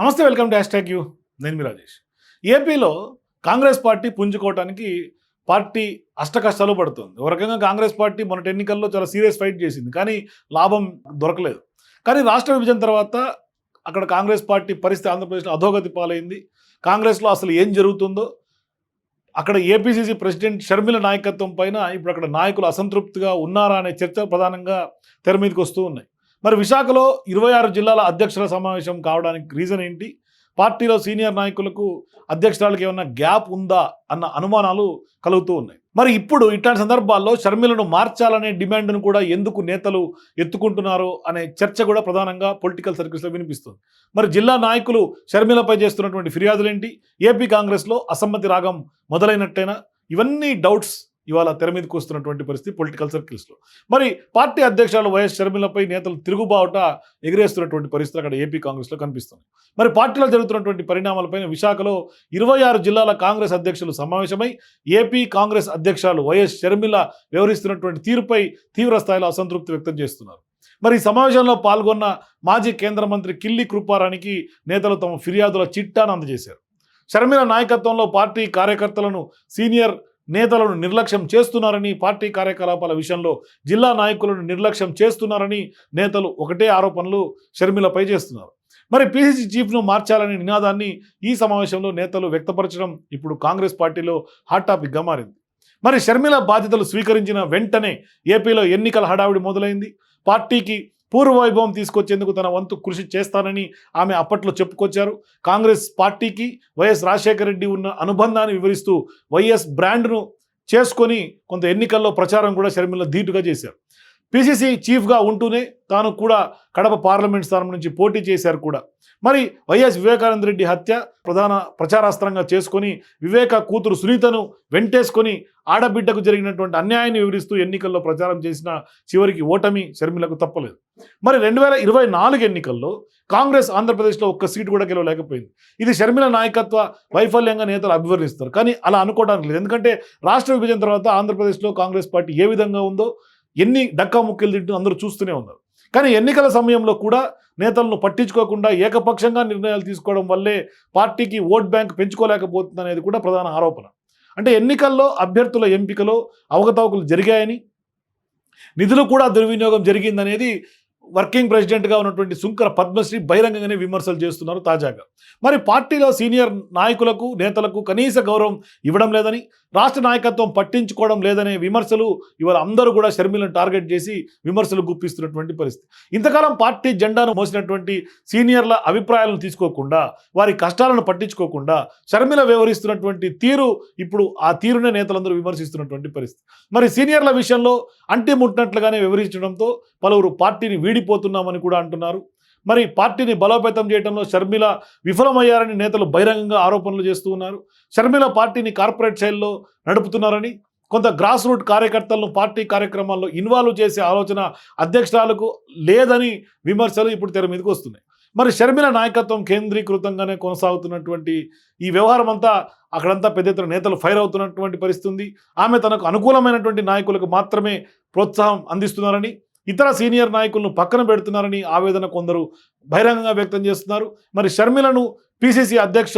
నమస్తే welcome to hashtag you. నేను మీ రాజేష్. ఏపీలో కాంగ్రెస్ పార్టీ పుంజుకోవటానికి పార్టీ అష్టకష్టాలు పడుతుంది. ఒక రకంగా కాంగ్రెస్ పార్టీ మొన్నటి ఎన్నికల్లో చాలా సీరియస్ ఫైట్ చేసింది. కానీ లాభం దొరకలేదు. కానీ రాష్ట్ర విభజన తర్వాత అక్కడ కాంగ్రెస్ పార్టీ పరిస్థితి ఆంధ్రప్రదేశ్లో అధోగతి పాలైంది. కాంగ్రెస్లో అసలు ఏం జరుగుతుందో అక్కడ ఏపీసీసీ ప్రెసిడెంట్ షర్మిల నాయకత్వం పైన ఇప్పుడు అక్కడ నాయకులు అసంతృప్తిగా ఉన్నారా అనే చర్చ ప్రధానంగా తెర మీదకి వస్తూ ఉన్నాయి. మరి విశాఖలో ఇరవై ఆరు జిల్లాల అధ్యక్షుల సమావేశం కావడానికి రీజన్ ఏంటి? పార్టీలో సీనియర్ నాయకులకు అధ్యక్షురాలకు ఏమన్నా గ్యాప్ ఉందా అన్న అనుమానాలు కలుగుతూ ఉన్నాయి. మరి ఇప్పుడు ఇట్లాంటి సందర్భాల్లో షర్మిలను మార్చాలనే డిమాండ్ను కూడా ఎందుకు నేతలు ఎత్తుకుంటున్నారు అనే చర్చ కూడా ప్రధానంగా పొలిటికల్ సర్కిల్స్లో వినిపిస్తుంది. మరి జిల్లా నాయకులు షర్మిలపై చేస్తున్నటువంటి ఫిర్యాదులేంటి? ఏపీ కాంగ్రెస్లో అసమ్మతి రాగం మొదలైనట్టేనా? ఇవన్నీ డౌట్స్ ఇవాళ తెర మీదకి వస్తున్నటువంటి పరిస్థితి పొలిటికల్ సర్కిల్స్లో. మరి పార్టీ అధ్యక్షులు వైఎస్ షర్మిలపై నేతలు తిరుగుబావుట ఎగిరేస్తున్నటువంటి పరిస్థితులు అక్కడ ఏపీ కాంగ్రెస్లో కనిపిస్తుంది మరి పార్టీలో జరుగుతున్నటువంటి పరిణామాలపైన విశాఖలో ఇరవై ఆరు జిల్లాల కాంగ్రెస్ అధ్యక్షులు సమావేశమై ఏపీ కాంగ్రెస్ అధ్యక్షులు వైఎస్ షర్మిల వ్యవహరిస్తున్నటువంటి తీరుపై తీవ్ర స్థాయిలో అసంతృప్తి వ్యక్తం చేస్తున్నారు. మరి ఈ సమావేశంలో పాల్గొన్న మాజీ కేంద్ర మంత్రి కిల్లి కృపారానికి నేతలు తమ ఫిర్యాదుల చిట్టాను అందజేశారు. షర్మిల నాయకత్వంలో పార్టీ కార్యకర్తలను సీనియర్ నేతలను నిర్లక్ష్యం చేస్తున్నారని పార్టీ కార్యకలాపాల విషయంలో జిల్లా నాయకులను నిర్లక్ష్యం చేస్తున్నారని నేతలు ఒకటే ఆరోపణలు షర్మిలపై చేస్తున్నారు. మరి పిసిసి చీఫ్ను మార్చాలనే నినాదాన్ని ఈ సమావేశంలో నేతలు వ్యక్తపరచడం ఇప్పుడు కాంగ్రెస్ పార్టీలో హాట్ టాపిక్గా మారింది. మరి షర్మిల బాధ్యతలు స్వీకరించిన వెంటనే ఏపీలో ఎన్నికల హడావిడి మొదలైంది. పార్టీకి పూర్వవైభవం తీసుకొచ్చేందుకు తన వంతు కృషి చేస్తానని ఆమె అప్పట్లో చెప్పుకొచ్చారు. కాంగ్రెస్ పార్టీకి వైఎస్ రాజశేఖర రెడ్డి ఉన్న అనుబంధాన్ని వివరిస్తూ వైఎస్ బ్రాండ్ను చేసుకొని కొంత ఎన్నికల్లో ప్రచారం కూడా షర్మిల ధీటుగా చేశారు. పిసిసి చీఫ్గా ఉంటూనే తాను కూడా కడప పార్లమెంట్ స్థానం నుంచి పోటీ చేశారు కూడా. మరి వైఎస్ వివేకానంద రెడ్డి హత్య ప్రధాన ప్రచారాస్త్రంగా చేసుకొని వివేక కూతురు సునీతను వెంటేసుకొని ఆడబిడ్డకు జరిగినటువంటి అన్యాయాన్ని వివరిస్తూ ఎన్నికల్లో ప్రచారం చేసిన చివరికి ఓటమి షర్మిలకు తప్పలేదు. మరి రెండు వేల ఇరవై నాలుగు ఎన్నికల్లో కాంగ్రెస్ ఆంధ్రప్రదేశ్లో ఒక్క సీటు కూడా గెలవలేకపోయింది. ఇది షర్మిల నాయకత్వ వైఫల్యంగా నేతలు అభివర్ణిస్తారు. కానీ అలా అనుకోవడానికి లేదు. ఎందుకంటే రాష్ట్ర విభజన తర్వాత ఆంధ్రప్రదేశ్లో కాంగ్రెస్ పార్టీ ఏ విధంగా ఉందో ఎన్ని డక్కా ముక్కలు తింటూ అందరూ చూస్తూనే ఉన్నారు. కానీ ఎన్నికల సమయంలో కూడా నేతలను పట్టించుకోకుండా ఏకపక్షంగా నిర్ణయాలు తీసుకోవడం వల్లే పార్టీకి ఓట్ బ్యాంక్ పెంచుకోలేకపోతుంది అనేది కూడా ప్రధాన ఆరోపణ. అంటే ఎన్నికల్లో అభ్యర్థుల ఎంపికలో అవకతవకలు జరిగాయని నిధులు కూడా దుర్వినియోగం జరిగిందనేది వర్కింగ్ ప్రెసిడెంట్గా ఉన్నటువంటి సుంకర పద్మశ్రీ బహిరంగంగానే విమర్శలు చేస్తున్నారు తాజాగా. మరి పార్టీలో సీనియర్ నాయకులకు నేతలకు కనీస గౌరవం ఇవ్వడం లేదని రాష్ట్ర నాయకత్వం పట్టించుకోవడం లేదనే విమర్శలు ఇవాళ అందరూ కూడా షర్మిలను టార్గెట్ చేసి విమర్శలు గుప్పిస్తున్నటువంటి పరిస్థితి. ఇంతకాలం పార్టీ జెండాను మోసినటువంటి సీనియర్ల అభిప్రాయాలను తీసుకోకుండా వారి కష్టాలను పట్టించుకోకుండా షర్మిల వ్యవహరిస్తున్నటువంటి తీరు ఇప్పుడు ఆ తీరునే నేతలందరూ విమర్శిస్తున్నటువంటి పరిస్థితి. మరి సీనియర్ల విషయంలో అంటి ముట్టినట్లుగానే వివరించడంతో పలువురు పార్టీని వీడిపోతున్నామని కూడా అంటున్నారు. మరి పార్టీని బలోపేతం చేయడంలో షర్మిల విఫలమయ్యారని నేతలు బహిరంగంగా ఆరోపణలు చేస్తూ ఉన్నారు. షర్మిల పార్టీని కార్పొరేట్ శైలిలో నడుపుతున్నారని కొంత గ్రాస్ రూట్ కార్యకర్తలను పార్టీ కార్యక్రమాల్లో ఇన్వాల్వ్ చేసే ఆలోచన అధ్యక్షురాలకు లేదని విమర్శలు ఇప్పుడు తెర మీదకి వస్తున్నాయి. మరి షర్మిల నాయకత్వం కేంద్రీకృతంగానే కొనసాగుతున్నటువంటి ఈ వ్యవహారం అంతా అక్కడంతా పెద్ద ఎత్తున నేతలు ఫైర్ అవుతున్నటువంటి పరిస్థితి ఆమె తనకు అనుకూలమైనటువంటి నాయకులకు మాత్రమే ప్రోత్సాహం అందిస్తున్నారని ఇతర సీనియర్ నాయకులను పక్కన పెడుతున్నారని ఆవేదన కొందరు బహిరంగంగా వ్యక్తం చేస్తున్నారు. మరి షర్మిలను పిసిసి అధ్యక్ష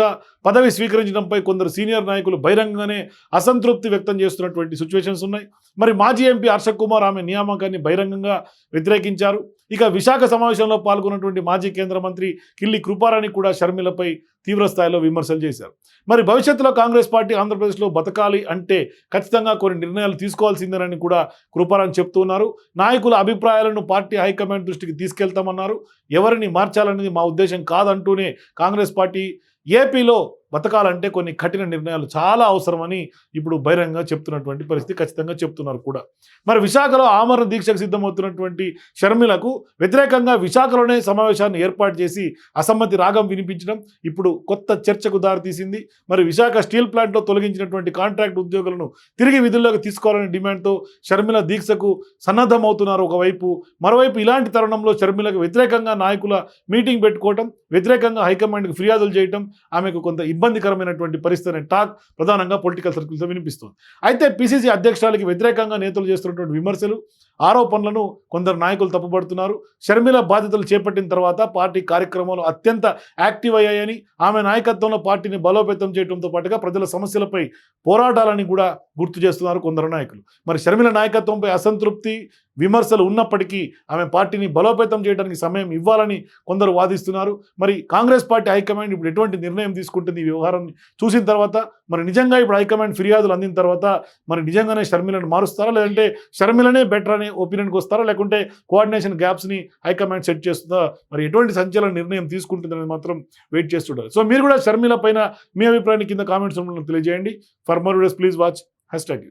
పదవి స్వీకరించడంపై కొందరు సీనియర్ నాయకులు బహిరంగంగానే అసంతృప్తి వ్యక్తం చేస్తున్నటువంటి సిచ్యువేషన్స్ ఉన్నాయి. మరి మాజీ ఎంపీ హర్షక్ కుమార్ ఆమె నియామకాన్ని బహిరంగంగా వ్యతిరేకించారు. ఇక విశాఖ సమావేశంలో పాల్గొన్నటువంటి మాజీ కేంద్ర మంత్రి కిల్లి కృపారాణి కూడా షర్మిలపై తీవ్ర స్థాయిలో విమర్శలు చేశారు. మరి భవిష్యత్తులో కాంగ్రెస్ పార్టీ ఆంధ్రప్రదేశ్లో బతకాలి అంటే ఖచ్చితంగా కొన్ని నిర్ణయాలు తీసుకోవాల్సిందేనని కూడా కృపారాణి చెప్తున్నారు. నాయకుల అభిప్రాయాలను పార్టీ హైకమాండ్ దృష్టికి తీసుకెళ్తామన్నారు. ఎవరిని మార్చాలనేది మా ఉద్దేశం కాదంటూనే కాంగ్రెస్ పార్టీ ఏపీలో బతకాలంటే కొన్ని కఠిన నిర్ణయాలు చాలా అవసరమని ఇప్పుడు బహిరంగ చెప్తున్నటువంటి పరిస్థితి ఖచ్చితంగా చెప్తున్నారు కూడా. మరి విశాఖలో ఆమరణ దీక్షకు సిద్ధమవుతున్నటువంటి షర్మిలకు వ్యతిరేకంగా విశాఖలోనే సమావేశాన్ని ఏర్పాటు చేసి అసమ్మతి రాగం వినిపించడం ఇప్పుడు కొత్త చర్చకు దారితీసింది. మరి విశాఖ స్టీల్ ప్లాంట్లో తొలగించినటువంటి కాంట్రాక్ట్ ఉద్యోగులను తిరిగి విధుల్లోకి తీసుకోవాలనే డిమాండ్తో షర్మిల దీక్షకు సన్నద్ధమవుతున్నారు ఒకవైపు. మరోవైపు ఇలాంటి తరుణంలో షర్మిలకు వ్యతిరేకంగా నాయకుల మీటింగ్ పెట్టుకోవటం వ్యతిరేకంగా హైకమాండ్కి ఫిర్యాదులు చేయటం ఆమెకు కొంత ఇబ్బందికరమైనటువంటి పరిస్థితి అనే టాక్ ప్రధానంగా పొలిటికల్ సర్కిల్తో వినిపిస్తుంది. అయితే పిసిసి అధ్యక్షురాలకి వ్యతిరేకంగా నేతలు చేస్తున్నటువంటి విమర్శలు ఆరోపణలను కొందరు నాయకులు తప్పుపడుతున్నారు. షర్మిల బాధ్యతలు చేపట్టిన తర్వాత పార్టీ కార్యక్రమాలు అత్యంత యాక్టివ్ అయ్యాయని ఆమె నాయకత్వంలో పార్టీని బలోపేతం చేయడంతో పాటుగా ప్రజల సమస్యలపై పోరాటాలని కూడా గుర్తు చేస్తున్నారు కొందరు నాయకులు. మరి షర్మిల నాయకత్వంపై అసంతృప్తి విమర్శలు ఉన్నప్పటికీ ఆమె పార్టీని బలోపేతం చేయడానికి సమయం ఇవ్వాలని కొందరు వాదిస్తున్నారు. మరి కాంగ్రెస్ పార్టీ హైకమాండ్ ఇప్పుడు ఎటువంటి నిర్ణయం తీసుకుంటుంది ఈ వ్యవహారాన్ని చూసిన తర్వాత? మరి నిజంగా ఇప్పుడు హైకమాండ్ ఫిర్యాదులు అందిన తర్వాత మరి నిజంగానే షర్మిలను మారుస్తారా? లేదంటే షర్మిలనే బెటర్ అనే ఒపీనియన్కి వస్తారా? లేకుంటే కోఆర్డినేషన్ గ్యాప్స్ని హైకమాండ్ సెట్ చేస్తుందా? మరి ఎటువంటి సంచలన నిర్ణయం తీసుకుంటుందనేది మాత్రం వెయిట్ చేస్తుంటారు. సో మీరు కూడా షర్మిల పైన మీ అభిప్రాయాన్ని కింద కామెంట్స్ తెలియజేయండి. For more videos please watch. Hash tag